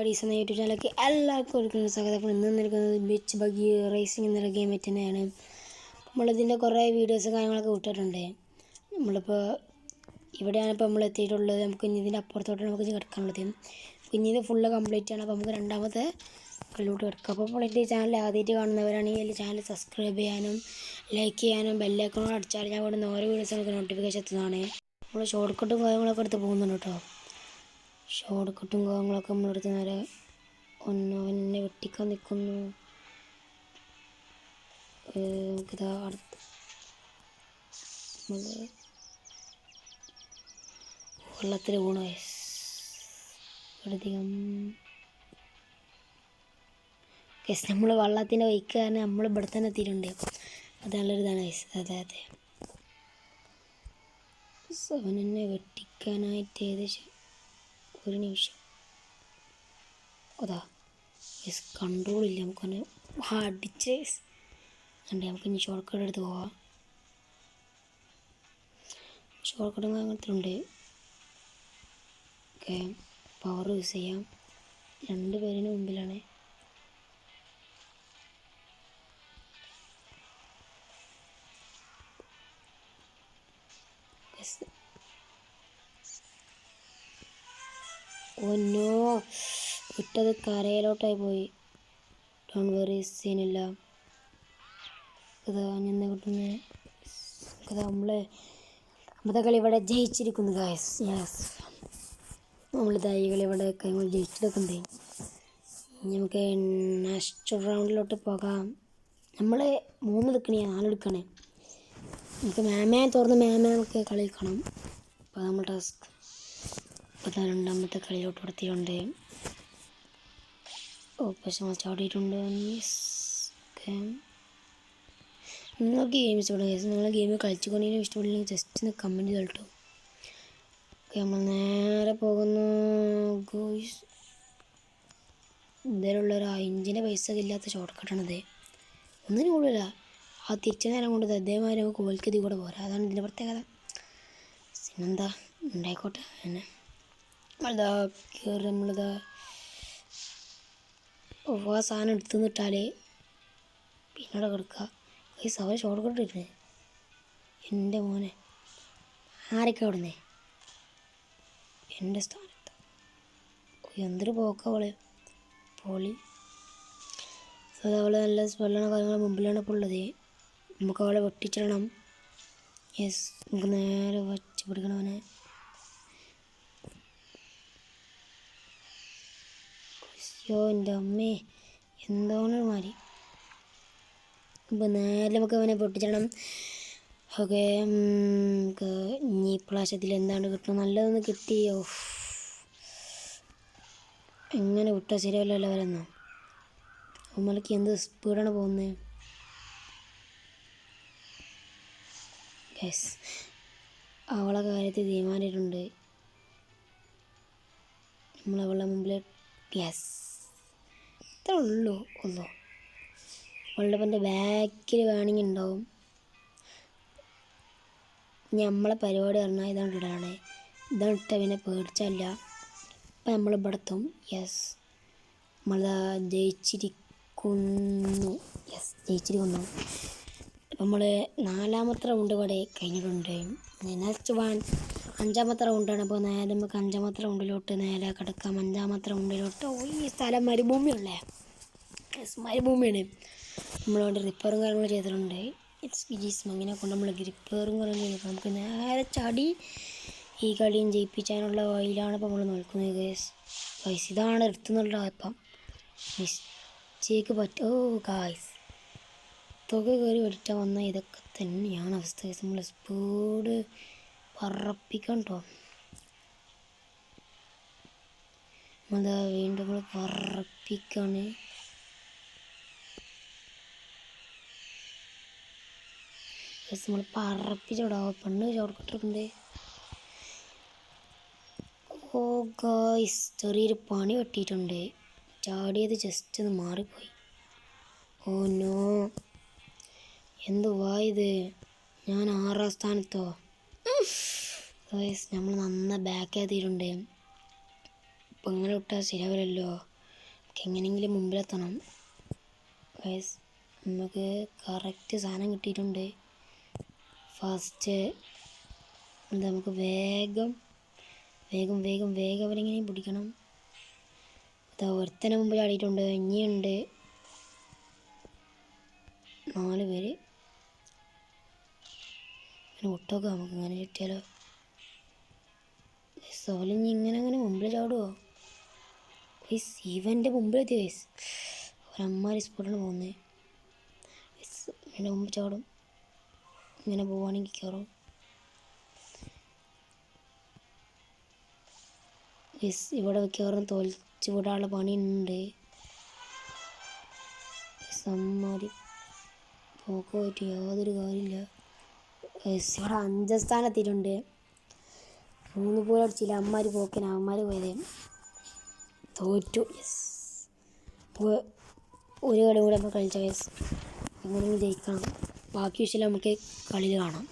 ഡീസ് എന്ന യൂട്യൂബ് ചാനലിലേക്ക് എല്ലാവർക്കും ഒരുക്കുന്ന സ്വാഗതം. ഇന്ന് നിൽക്കുന്നത് ബിച്ച് ബഗി റേസിംഗ് എന്നൊരു ഗെയിം പറ്റുന്നതാണ് നമ്മളിതിന്റെ കുറേ വീഡിയോസ് കാര്യങ്ങളൊക്കെ വിട്ടിട്ടുണ്ട്. നമ്മളിപ്പോൾ ഇവിടെയാണ് ഇപ്പോൾ നമ്മൾ എത്തിയിട്ടുള്ളത്. നമുക്ക് ഇനി ഇതിന്റെ അപ്പുറത്തോട്ട് നമുക്ക് ഇനി കിടക്കാനുള്ളത്. പിന്നെ ഇത് ഫുള്ള് കംപ്ലീറ്റ് ആണ്. അപ്പോൾ നമുക്ക് രണ്ടാമത്തെ കളിലോട്ട് കിടക്കാം. അപ്പോൾ നമ്മൾ എന്റെ ചാനൽ ആദ്യമായിട്ട് കാണുന്നവരാണെങ്കിൽ ചാനൽ സബ്സ്ക്രൈബ് ചെയ്യാനും ലൈക്ക് ചെയ്യാനും ബെല്ലൈക്കണോട് അടിച്ചാൽ ഞാൻ ഇവിടുന്ന് ഓരോ വീഡിയോസ് നമുക്ക് നോട്ടിഫിക്കേഷൻ എത്തുന്നതാണ്. നമ്മൾ ഷോർട്ട് കട്ടും കാര്യങ്ങളൊക്കെ എടുത്ത് പോകുന്നുണ്ട് കേട്ടോ. ഷോർട്ട് കട്ടും കാര്യങ്ങളൊക്കെ നമ്മളെടുത്ത് നേരെ ഒന്ന് അവനെ വെട്ടിക്കാൻ നിൽക്കുന്നു വെള്ളത്തിൽ വീണു അധികം നമ്മൾ വെള്ളത്തിന്റെ വൈക്ക് കാരണം നമ്മൾ ഇവിടെ തന്നെ എത്തിയിട്ടുണ്ട്. അത് നല്ലൊരിതാണ് ഗൈസ് അതെ അതെ. അവനെന്നെ വെട്ടിക്കാനായിട്ട് ഏകദേശം ഒരു നിമിഷം അതാ യെസ് കൺട്രോൾ ഇല്ല. നമുക്കൊന്ന് അടിച്ച് ഉണ്ട് നമുക്ക് ഇനി ഷോർട്ട് കട്ട് എടുത്ത് പോവാം. ഷോർട്ട് കട്ടും അങ്ങനത്തെ ഓക്കെ പവർ യൂസ് ചെയ്യാം. രണ്ട് പേരിന് മുമ്പിലാണ് ഒന്നോ വിട്ടത് കരയിലോട്ടായി പോയി. ഡോൺ വെറി സീനില്ല. ഇതാ ഞാൻ കിട്ടുന്ന നമ്മൾ നമ്മുടെ കളി ഇവിടെ ജയിച്ചിരിക്കുന്നു ഗായസ് യെസ് നമ്മൾ ഈ ഇവിടെ നമ്മൾ നമുക്ക് നെക്സ്റ്റ് റൗണ്ടിലോട്ട് പോകാം. നമ്മൾ നാല് എടുക്കണേ നമുക്ക് മാമേ തുറന്ന് മാമേ നമുക്ക് കളിക്കണം അപ്പോൾ നമ്മൾ ടാസ്ക് ഇപ്പോൾ രണ്ടാമത്തെ കളിയിലോട്ട് കൊടുത്തിട്ടുണ്ട് ഓ പക്ഷെ മസ്റ്റ് ഓടിയിട്ടുണ്ട് നിങ്ങൾക്ക് ഗെയിം ഇഷ്ടപ്പെടും നിങ്ങൾ ഗെയിം കളിച്ചുകൊണ്ടെങ്കിലും ഇഷ്ടപ്പെടില്ലെങ്കിൽ ജസ്റ്റ് ഒന്ന് കമന്റ് കേട്ടോ. ഓക്കെ നമ്മൾ നേരെ പോകുന്നു. ഗോയ്സ് ഇതിലുള്ള ഒരു അഞ്ചിന്റെ പൈസ ഇല്ലാത്ത ഷോർട്ട് കട്ടാണത് ഒന്നിനും കൂടുതല ആ തിരിച്ച നേരം കൊണ്ട് അതേമാതിരി നമുക്ക് കോൽക്കതി കൂടെ പോരാ. അതാണ് ഇതിന്റെ പ്രത്യേകത. എന്താ ഉണ്ടായിക്കോട്ടെ. എന്നെ നമ്മളിതാ കയറി നമ്മളിതാ ആ സാധനം എടുത്തു നിട്ടാൽ പിന്നെ അവിടെ കിടക്കുക. ഈ സവ ഷോർട്ട് കട്ട് എന്റെ മോനെ. ആരൊക്കെ അവിടുന്നേ? എന്റെ സ്ഥാനത്ത്. എന്തൊരു പോക്ക അവൾ. പൊളി. അത് അവൾ നല്ല സ്പെല്ലാണ് കാര്യങ്ങൾ മുമ്പിലാണ് ഇപ്പോൾ ഉള്ളത്. നമുക്ക് അവളെ വെട്ടിച്ചിടണം. യെസ് നമുക്ക് നേരെ വച്ച് പിടിക്കണം അയ്യോ എന്റെ അമ്മേ. എന്താണ് മാറി. അപ്പോൾ നേരെ നമുക്ക് അവനെ പൊട്ടിച്ചിടണം. ഓക്കെ നമുക്ക് ഇനി പ്രാവശ്യത്തിൽ എന്താണ് കിട്ടണം? നല്ലതൊന്ന് കിട്ടിയോ എങ്ങനെ വിട്ടാൽ ശരിയല്ലല്ലോ അവരെന്നോ. അമ്മയ്ക്ക് എന്ത് സ്പീഡാണ് പോകുന്നത് യെസ് അവളെ കാര്യത്തിൽ തീരുമാനിച്ചിട്ടുണ്ട്. നമ്മളവളുടെ മുമ്പിൽ യെസ് ഇത്രേ ഉള്ളൂ ഒന്നോ വള്ളപ്പന്റെ ബാക്കിൽ വേണമെങ്കിൽ ഉണ്ടാവും. നമ്മളെ പരിപാടി പറഞ്ഞാൽ ഇതാണ് ഇടാണ്. ഇതാണ് ഇട്ട പിന്നെ പേടിച്ചല്ല. അപ്പം നമ്മൾ ഇവിടെ എത്തും. യെസ് നമ്മൾ ജയിച്ചിരിക്കുന്നു. യെസ് ജയിച്ചിരിക്കുന്നു. നമ്മൾ നാലാമത്തെ റൗണ്ട് ഇവിടെ കഴിഞ്ഞിട്ടുണ്ട്. നെക്സ്റ്റ് വൺ അഞ്ചാമത്തെ റൗണ്ടാണ്. അപ്പോൾ നേരെ നമുക്ക് അഞ്ചാമത്തെ റൗണ്ടിലോട്ട് നേരെ കിടക്കാം. അഞ്ചാമത്തെ റൗണ്ടിലോട്ട്. ഓ ഈ സ്ഥലം മരുഭൂമിയല്ലേ മരുഭൂമിയാണ്. നമ്മളവിടെ റിപ്പയറും കാര്യങ്ങളും ചെയ്തിട്ടുണ്ട്. ഇറ്റ്സ് ബിജീസ് അങ്ങനെ കൊണ്ട് നമ്മൾ റിപ്പയറും കാര്യങ്ങളും ചെയ്തു നമുക്ക് നേരെ ചടി ഈ കളിയും ജയിപ്പിക്കാനുള്ള വഴിയിലാണ് ഇപ്പോൾ നമ്മൾ നോക്കുന്നത് ഗേസ് ഗൈസ് ഇതാണ് എടുത്തുന്നുള്ള ഇപ്പം മിസ്റ്റേക്ക് പറ്റും ഓ ഗായ്സ് തുക കയറി വെടിറ്റാൻ വന്ന ഇതൊക്കെ തന്നെയാണ് അവസ്ഥ നമ്മൾ സ്പീഡ് പറപ്പിക്കാൻ കേട്ടോ നമ്മളതാ വീണ്ടും നമ്മൾ പറപ്പിക്കാണ് നമ്മൾ പറപ്പിച്ചോടാ. പെണ്ണ് ചോർക്കിട്ടിട്ടുണ്ട് ഓ ഗായ്സ് ചെറിയൊരു പണി വെട്ടിയിട്ടുണ്ട്. ചാടിയത് ജസ്റ്റ് ഒന്ന് മാറിപ്പോയി. ഓ നോ എന്തുവാ ഇത്? ഞാൻ ആറാം സ്ഥാനത്തോ? ഗൈസ് നമ്മൾ നന്ന ബാക്ക് എത്തിയിട്ടുണ്ട് ഇപ്പം ഇങ്ങനെ വിട്ടാൽ ശരിയാവില്ലല്ലോ. എങ്ങനെയെങ്കിലും മുമ്പിലെത്തണം. ഗൈസ് നമുക്ക് കറക്റ്റ് സാധനം കിട്ടിയിട്ടുണ്ട്. ഫസ്റ്റ് എന്താ നമുക്ക് വേഗം വേഗം വേഗം വേഗം അവരെങ്ങനെ പിടിക്കണം. അതാ ഒരുത്തനെ മുമ്പിൽ ആടിയിട്ടുണ്ട് ഇനിയുണ്ട്. നാല് പേര്. അങ്ങനെ വിട്ടോക്കാം നമുക്ക് ഇങ്ങനെ കിട്ടിയാലോ? സോലിഞ്ഞ് ഇങ്ങനെ അങ്ങനെ മുമ്പിൽ ചാടുമോ ഗൈസ് ഇവന്റെ മുമ്പിലെത്തി ഗൈസ് ഒരമ്മാരി സ്പോട്ടാണ് പോകുന്നത് എന്റെ മുമ്പ് ചാടും. ഇങ്ങനെ പോവാണെങ്കിൽ കയറും ഗൈസ് ഇവിടെ കയറുന്ന തോൽച്ച് വിടാനുള്ള പണിയുണ്ട്. ഗൈസ് അമ്മാരി പോക്ക് പോയിട്ട് യാതൊരു കാര്യമില്ല ഗൈസ് ഇവിടെ അഞ്ചാം സ്ഥാനത്തിട്ടുണ്ട് മൂന്ന് പോലെ അടിച്ചില്ല അമ്മമാർ പോക്കിന് അമ്മമാർ പോയത്. തോറ്റു യെസ് ഒരു കളി കൂടെ നമ്മൾ കളിച്ച യെസ് എങ്ങനെയെങ്കിലും ജയിക്കണം. ബാക്കി വിഷയം നമുക്ക് കളിയിൽ കാണാം.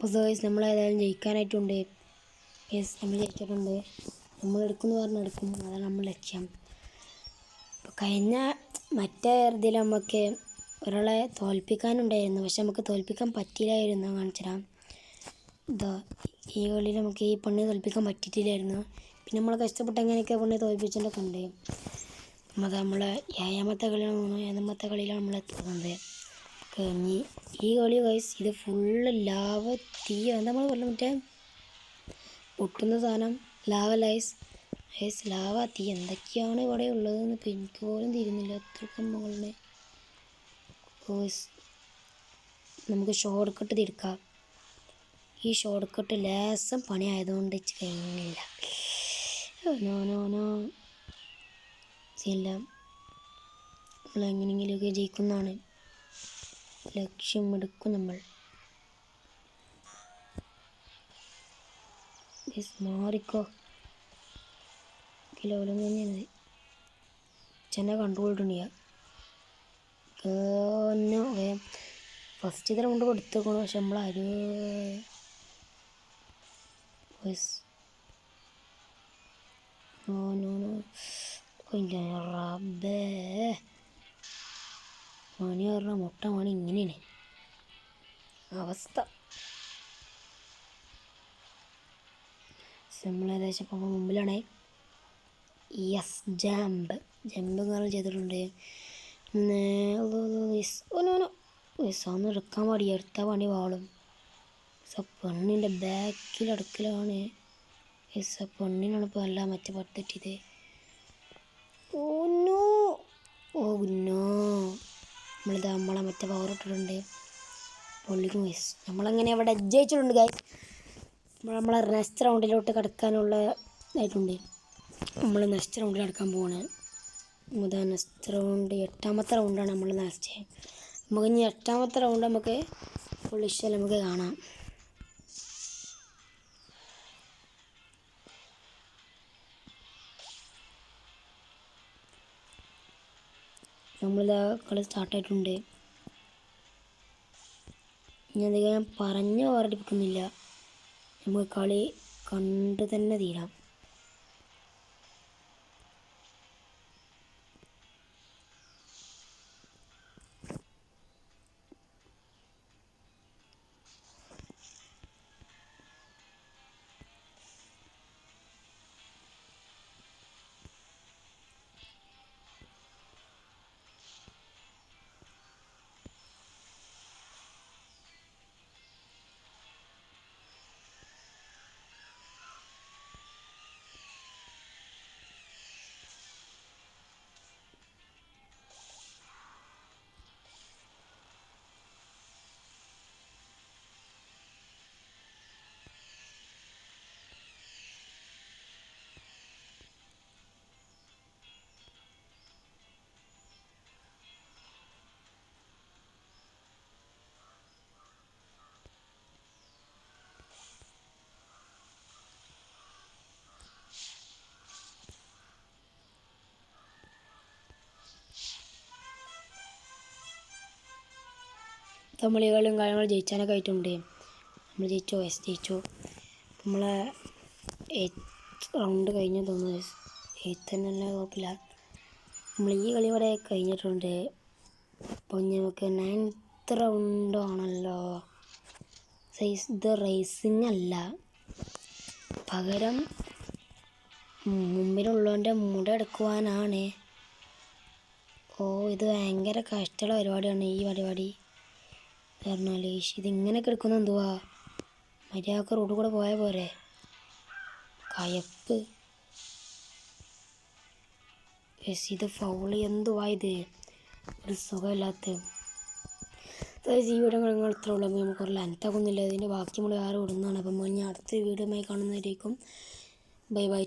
അപ്പോൾ സേഴ്സ് നമ്മൾ ഏതായാലും ജയിക്കാനായിട്ടുണ്ട്. യെസ് നമ്മൾ ജയിച്ചിട്ടുണ്ട്. നമ്മൾ എടുക്കുമെന്ന് പറഞ്ഞാൽ എടുക്കും. അതാണ് നമ്മൾ ലക്ഷ്യം. അപ്പോൾ കഴിഞ്ഞ മറ്റേ ഇതിൽ നമുക്ക് ഒരാളെ തോൽപ്പിക്കാനുണ്ടായിരുന്നു. പക്ഷെ നമുക്ക് തോൽപ്പിക്കാൻ പറ്റിയില്ലായിരുന്നു കാണിച്ചിടാം ഇതാ ഈ കളിയിൽ നമുക്ക് ഈ പെണ്ണിനെ തോൽപ്പിക്കാൻ പറ്റിയിട്ടില്ലായിരുന്നു. പിന്നെ നമ്മൾ കഷ്ടപ്പെട്ട് എങ്ങനെയൊക്കെ പെണ്ണിനെ തോൽപ്പിച്ചിട്ടൊക്കെ ഉണ്ട്? നമ്മൾ ഏഴാമത്തെ കളിയിലാണ് തോന്നുന്നു ഏഴാമത്തെ കളിയിലാണ് നമ്മൾ എത്തുന്നത്. കഴിഞ്ഞ് ഈ കളി വയസ്സ് ഇത് ഫുള്ള് ലാവ തീ എന്താ നമ്മൾ പറഞ്ഞു മറ്റേ പൊട്ടുന്ന സാധനം ലാവ ലൈസ് ഐസ് ലാവ തീ എന്തൊക്കെയാണ് ഇവിടെ ഉള്ളതെന്ന് ഇപ്പം എനിക്ക് പോലും തിരുന്നില്ല അത്ര സംഭവങ്ങളുണ്ട് ഓസ് നമുക്ക് ഷോർട്ട് കട്ട് തിരിക്കാം. ഈ ഷോർട്ട് കട്ട് ലേസം പണി ആയതുകൊണ്ട് വെച്ച് കഴിഞ്ഞില്ല നോ നോ നോ എല്ലാം ജയിക്കുന്നതാണ്. ലക്ഷ്യമെടുക്കും നമ്മൾ. മാറിക്കോ. കിലോലും തന്നെയാണ് ചെന്നെ കണ്ടുകൊണ്ടിട്ടുണ്ടെങ്കിൽ ഫസ്റ്റ് ഇതിനെ കൊണ്ട് കൊടുത്തേക്കണു പക്ഷെ യെസ് നോ നോ നോ റബ്ബേ. മണി പറഞ്ഞ മുട്ട മണി ഇങ്ങനെയാണ്. അവസ്ഥ. നമ്മൾ ഏകദേശം ഇപ്പം മുമ്പിലാണേ. യെസ് ജാമ്പ് ജമ്പ് കാരണം ചെയ്തിട്ടുണ്ട്. വിസാന്ന് എടുക്കാൻ പാടി എടുത്ത പണി വാളും. സ പെണ്ണിന്റെ ബാക്കിൽ അടുക്കലാണ്. വിസ പെണ്ണിനാണ് ഇപ്പോൾ എല്ലാം മറ്റേ പട്ടിട്ടത് ഓ ഓ നമ്മളിത് നമ്മളെ മറ്റേ പവർ ഇട്ടിട്ടുണ്ട്. പൊള്ളിക്കും ഗൈസ് നമ്മളങ്ങനെ അവിടെ ജയിച്ചിട്ടുണ്ട് ഗൈസ് നമ്മൾ നമ്മളെ നെക്സ്റ്റ് റൗണ്ടിലോട്ട് കിടക്കാനുള്ള ഇതായിട്ടുണ്ട്. നമ്മൾ നെക്സ്റ്റ് റൗണ്ടിൽ കിടക്കാൻ പോവാണ്. മുതാ നെക്സ്റ്റ് റൗണ്ട് എട്ടാമത്തെ റൗണ്ടാണ് നമ്മൾ നെക്സ്റ്റ് നമുക്ക് ഇനി എട്ടാമത്തെ റൗണ്ട് നമുക്ക് പൊള്ളിച്ചാൽ നമുക്ക് കാണാം. നമ്മളിതാ കളി സ്റ്റാർട്ടായിട്ടുണ്ട്. ഇനി അധികം ഞാൻ പറഞ്ഞ് ഓർഡിപ്പിക്കുന്നില്ല നമുക്ക് കളി കണ്ടു തന്നെ തീരാം. തമിഴികളും കാര്യങ്ങളും ജയിച്ചാനൊക്കെ ആയിട്ടുണ്ട്. നമ്മൾ ജയിച്ചു? എസ് ജയിച്ചു. നമ്മളെ എയ്ത്ത് റൗണ്ട് കഴിഞ്ഞു തോന്നുന്നു. എയ്ത്ത് തന്നെ കുഴപ്പമില്ല. നമ്മൾ ഈ കളി ഇവിടെ കഴിഞ്ഞിട്ടുണ്ട്. അപ്പോൾ നമുക്ക് നയൻത്ത് റൗണ്ടാണല്ലോ സൈസ് ഇത് റേസിംഗ് അല്ല. പകരം മുമ്പിലുള്ളവന്റെ മുട എടുക്കുവാനാണ്. ഓ ഇത് ഭയങ്കര കഷ്ടമുള്ള പരിപാടിയാണ് ഈ പരിപാടി. പറഞ്ഞാൽ ഇതിങ്ങനെ കിടക്കുന്ന എന്തുവാ? മര്യാദയ്ക്ക് റോഡ് കൂടെ പോയാൽ പോരെ. കയപ്പ് ഇത് ഫൗൾ എന്തുവാ ഇത്? ഒരു സുഖമില്ലാത്ത. ഈ വീഡിയോ ഇത്ര ഉള്ളൂ. നമുക്ക് ഒരു ലെങ്താക്കുന്നില്ല ഇതിന്റെ ബാക്കി നമ്മൾ വേറെ ഇടുന്നതാണ് അപ്പം ഞാൻ അടുത്ത വീഡിയോ കാണുന്നതായിരിക്കും ബൈ ബൈ